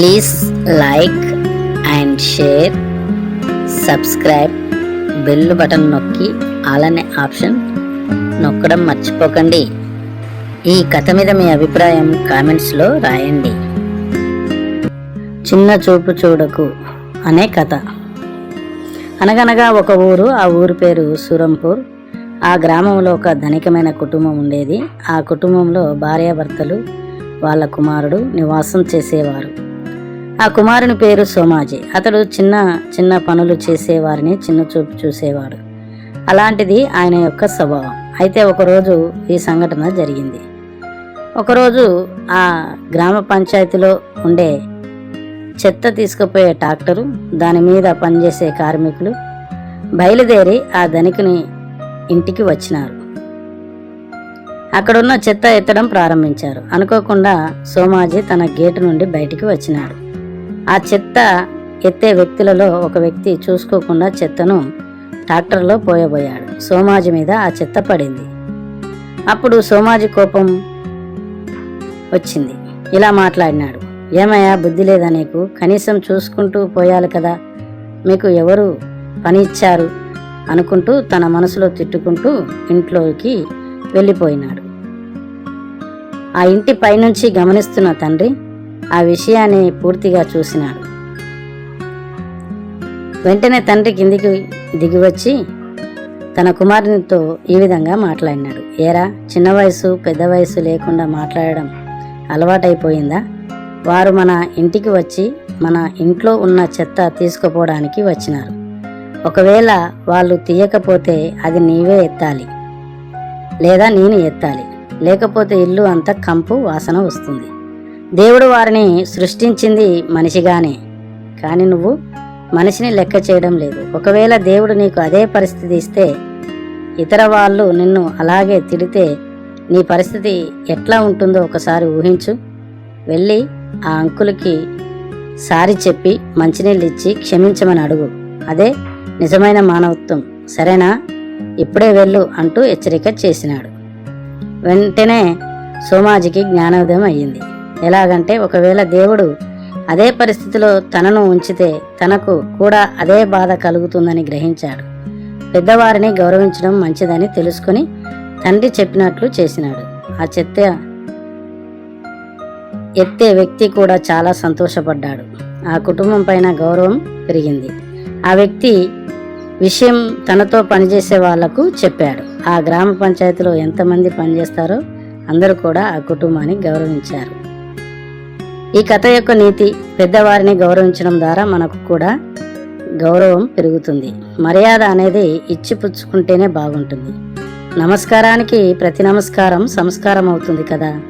Please like and share subscribe bell button నొక్కి అలానే option నొక్కడం మర్చిపోకండి. ఈ కథ మీద మీ అభిప్రాయం కామెంట్స్లో రాయండి. చిన్న చూపు చూడకు అనే కథ. అనగనగా ఒక ఊరు ఆ ఊరు పేరు సూరంపూర్. ఆ గ్రామంలో ఒక ధనికమైన కుటుంబం ఉండేది. ఆ కుటుంబంలో భార్యాభర్తలు వాళ్ళ కుమారుడు నివాసం చేసేవారు. ఆ కుమారుని పేరు సోమాజీ. అతడు చిన్న చిన్న పనులు చేసేవారిని చిన్న చూపు చూసేవాడు. అలాంటిది ఆయన యొక్క స్వభావం. అయితే ఒకరోజు ఈ సంఘటన జరిగింది. ఒకరోజు ఆ గ్రామ పంచాయతీలో ఉండే చెత్త తీసుకుపోయే ట్రాక్టరు దాని మీద పనిచేసే కార్మికులు బయలుదేరి ఆ ధనికుని ఇంటికి వచ్చినారు. అక్కడున్న చెత్త ఎత్తడం ప్రారంభించారు. అనుకోకుండా సోమాజీ తన గేటు నుండి బయటికి వచ్చినాడు. ఆ చెత్త ఎత్తే వ్యక్తులలో ఒక వ్యక్తి చూసుకోకుండా చెత్తను ట్రాక్టర్లో పోయబోయాడు. సోమాజి మీద ఆ చెత్త పడింది. అప్పుడు సోమాజి కోపం వచ్చింది. ఇలా మాట్లాడినాడు. ఏమయ్యా బుద్ధి లేదా నీకు? కనీసం చూసుకుంటూ పోయాలి కదా. మీకు ఎవరు పని ఇచ్చారు అనుకుంటూ తన మనసులో తిట్టుకుంటూ ఇంట్లోకి వెళ్ళిపోయినాడు. ఆ ఇంటి పైనుంచి గమనిస్తున్న తండ్రి ఆ విషయాన్ని పూర్తిగా చూసినాడు. వెంటనే తండ్రి కిందికి దిగివచ్చి తన కుమారునితో ఈ విధంగా మాట్లాడినాడు. ఏరా చిన్న వయసు పెద్ద వయసు లేకుండా మాట్లాడడం అలవాటైపోయిందా? వారు మన ఇంటికి వచ్చి మన ఇంట్లో ఉన్న చెత్త తీసుకుపోవడానికి వచ్చినారు. ఒకవేళ వాళ్ళు తీయకపోతే అది నీవే ఎత్తాలి లేదా నేను ఎత్తాలి. లేకపోతే ఇల్లు అంతా కంపు వాసన వస్తుంది. దేవుడు వారిని సృష్టించింది మనిషిగానే. కానీ నువ్వు మనిషిని లెక్క చేయడం లేదు. ఒకవేళ దేవుడు నీకు అదే పరిస్థితి ఇస్తే ఇతర వాళ్ళు నిన్ను అలాగే తిడితే నీ పరిస్థితి ఎట్లా ఉంటుందో ఒకసారి ఊహించు. వెళ్ళి ఆ అంకులకి సారి చెప్పి మంచినీళ్ళు ఇచ్చి క్షమించమని అడుగు. అదే నిజమైన మానవత్వం. సరేనా? ఇప్పుడే వెళ్ళు అంటూ హెచ్చరిక చేసినాడు. వెంటనే సోమాజికి జ్ఞానోదయం అయ్యింది. ఎలాగంటే ఒకవేళ దేవుడు అదే పరిస్థితిలో తనను ఉంచితే తనకు కూడా అదే బాధ కలుగుతుందని గ్రహించాడు. పెద్దవారిని గౌరవించడం మంచిదని తెలుసుకుని తండ్రి చెప్పినట్లు చేసినాడు. ఆ చెత్త ఎత్తే వ్యక్తి కూడా చాలా సంతోషపడ్డాడు. ఆ కుటుంబం పైన గౌరవం పెరిగింది. ఆ వ్యక్తి విషయం తనతో పనిచేసే వాళ్ళకు చెప్పాడు. ఆ గ్రామ పంచాయతీలో ఎంతమంది పనిచేస్తారో అందరూ కూడా ఆ కుటుంబాన్ని గౌరవించారు. ఈ కథ యొక్క నీతి పెద్దవారిని గౌరవించడం ద్వారా మనకు కూడా గౌరవం పెరుగుతుంది. మర్యాద అనేది ఇచ్చిపుచ్చుకుంటేనే బాగుంటుంది. నమస్కారానికి ప్రతి నమస్కారం సంస్కారం అవుతుంది కదా.